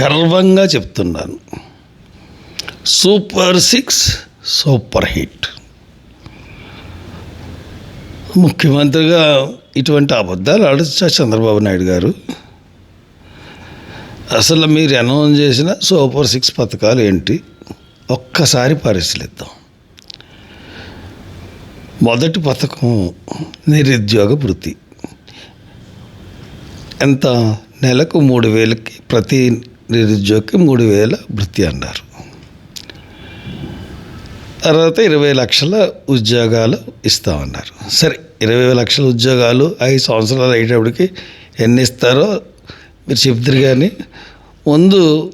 గర్వంగా చెప్తున్నాను. Super six super hit. ముఖ్యమంత్రిగా ఇటువంటి అబద్ధాలు ఆడచ్చా చంద్రబాబు నాయుడు గారు. అసలు మీరు అనౌన్స్ చేసిన సూపర్ సిక్స్ పథకాలు ఏంటి? ఒక్కసారి పరిశీలిద్దాం. మొదటి పథకం నిరుద్యోగ వృత్తి. ఎంత? నెలకు మూడు వేలకి ప్రతి నిరుద్యోగికి మూడు వేల వృత్తి అన్నారు. తర్వాత ఇరవై లక్షల ఉద్యోగాలు ఇస్తామన్నారు. సరే ఇరవై లక్షల ఉద్యోగాలు ఐదు సంవత్సరాలు అయ్యేటప్పటికి ఎన్ని ఇస్తారో మీరు చెప్తారు కానీ ముందు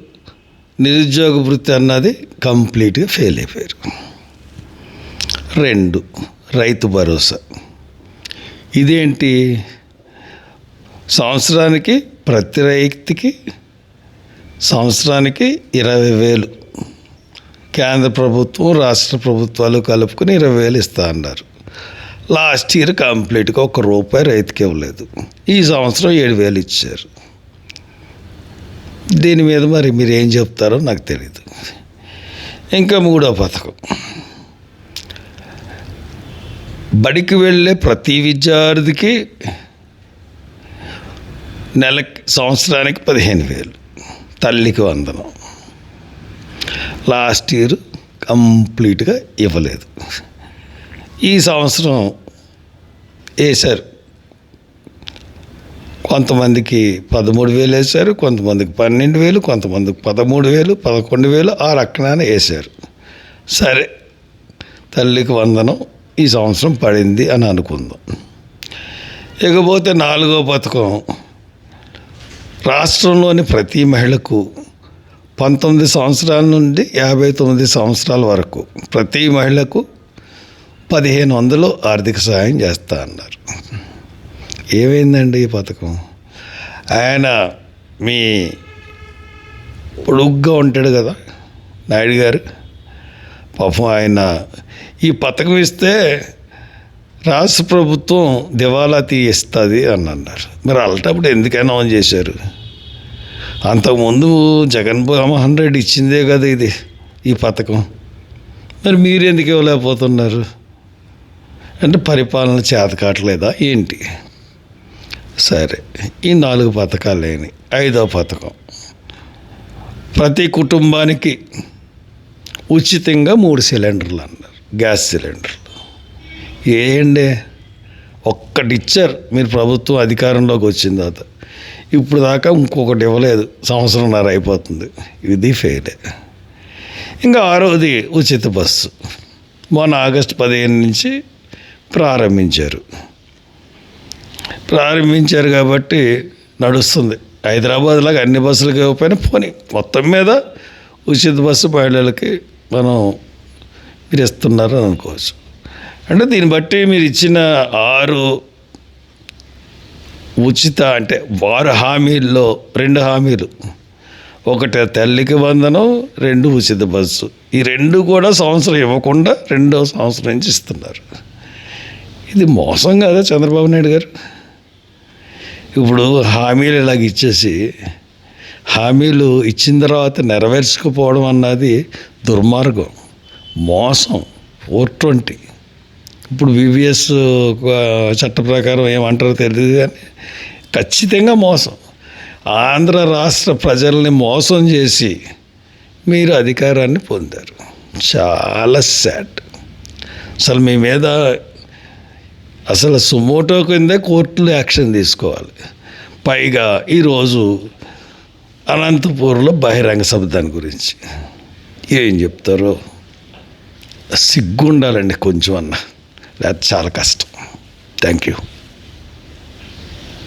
నిరుద్యోగ వృత్తి అన్నది కంప్లీట్గా ఫెయిల్ అయిపోయారు. రెండు రైతు భరోసా. ఇదేంటి? సంవత్సరానికి ప్రతి రైతుకి సంవత్సరానికి ఇరవై వేలు. కేంద్ర ప్రభుత్వం రాష్ట్ర ప్రభుత్వాలు కలుపుకొని ఇరవై వేలు ఇస్తా అన్నారు. లాస్ట్ ఇయర్ కంప్లీట్గా ఒక రూపాయి రైతుకి ఇవ్వలేదు. ఈ సంవత్సరం ఏడు వేలు ఇచ్చారు. దీని మీద మరి మీరు ఏం చెప్తారో నాకు తెలియదు ఇంకా మూడో పథకం. బడికి వెళ్ళే ప్రతి విద్యార్థికి నెలకి సంవత్సరానికి పదిహేను వేలు. తల్లికి వందనం. లాస్ట్ ఇయర్ కంప్లీట్గా ఇవ్వలేదు. ఈ సంవత్సరం వేశారు. కొంతమందికి పదమూడు వేలు వేశారు కొంతమందికి పన్నెండు వేలు కొంతమందికి పదమూడు వేలు పదకొండు వేలు ఆ రకనాన వేశారు. సరే తల్లికి వందనం ఈ సంవత్సరం పడింది అని అనుకుందాం. ఇకపోతే నాలుగో పథకం రాష్ట్రంలోని ప్రతి మహిళకు పంతొమ్మిది సంవత్సరాల నుండి యాభై తొమ్మిది సంవత్సరాల వరకు ప్రతి మహిళకు పదిహేను వందలు ఆర్థిక సహాయం చేస్తా అన్నారు. ఏమైందండి ఈ పథకం? ఆయన మీ పొడుగ్గా ఉంటాడు కదా నాయుడు గారు. పాపం ఆయన ఈ పథకం ఇస్తే రాష్ట్ర ప్రభుత్వం దివాలా తీయిస్తుంది అని అన్నారు మరి అలాంటప్పుడు ఎందుకైనా ఆన్ చేశారు? అంతకుముందు జగన్మోహన్ రెడ్డి ఇచ్చిందే కదా ఇది ఈ పథకం. మరి మీరు ఎందుకు ఇవ్వలేకపోతున్నారు? అంటే పరిపాలన చేతకాటలేదా ఏంటి? సరే ఈ నాలుగు పథకాలేని ఐదో పథకం. ప్రతి కుటుంబానికి ఉచితంగా మూడు సిలిండర్లు అన్నారు గ్యాస్ సిలిండర్లు. ఏండే ఒక్క ఇచ్చారు మీరు ప్రభుత్వం అధికారంలోకి వచ్చిన తర్వాత. ఇప్పుడు దాకా ఇంకొకటి ఇవ్వలేదు. సంవత్సరంన్నర అయిపోతుంది. ఇది ఫెయిలే. ఇంకా ఆరోది ఉచిత బస్సు. మొన్న ఆగస్టు పదిహేను నుంచి ప్రారంభించారు. ప్రారంభించారు కాబట్టి నడుస్తుంది. హైదరాబాద్లాగా అన్ని బస్సులకి ఇవ్వకపోయినా పోనీ మొత్తం మీద ఉచిత బస్సు మహిళలకి మనం మీరు ఇస్తున్నారు అని అనుకోవచ్చు. అంటే దీన్ని బట్టి మీరు ఇచ్చిన ఆరు ఉచిత అంటే వారు హామీల్లో రెండు హామీలు. ఒకటి తల్లికి వందనం రెండు ఉచిత బస్సు. ఈ రెండు కూడా సంవత్సరం ఇవ్వకుండా రెండో సంవత్సరం నుంచి ఇస్తున్నారు. ఇది మోసం కదా చంద్రబాబు నాయుడు గారు? ఇప్పుడు హామీలు ఇలాగ ఇచ్చేసి హామీలు ఇచ్చిన తర్వాత నెరవేర్చకపోవడం అన్నది దుర్మార్గం మోసం ఫోర్ ట్వంటీ. ఇప్పుడు బీబీఎస్ చట్ట ప్రకారం ఏమంటారో తెలియదు కానీ ఖచ్చితంగా మోసం. ఆంధ్ర రాష్ట్ర ప్రజల్ని మోసం చేసి మీరు అధికారాన్ని పొందారు. చాలా శాడ్ అసలు మీ మీద అసలు సుమోటో కిందే కోర్టులు యాక్షన్ తీసుకోవాలి. పైగా ఈరోజు అనంతపూర్లో బహిరంగ సభ దాని గురించి. ఏం చెప్తారో? సిగ్గుండాలండి కొంచెం అన్నా That's our custom. Thank you.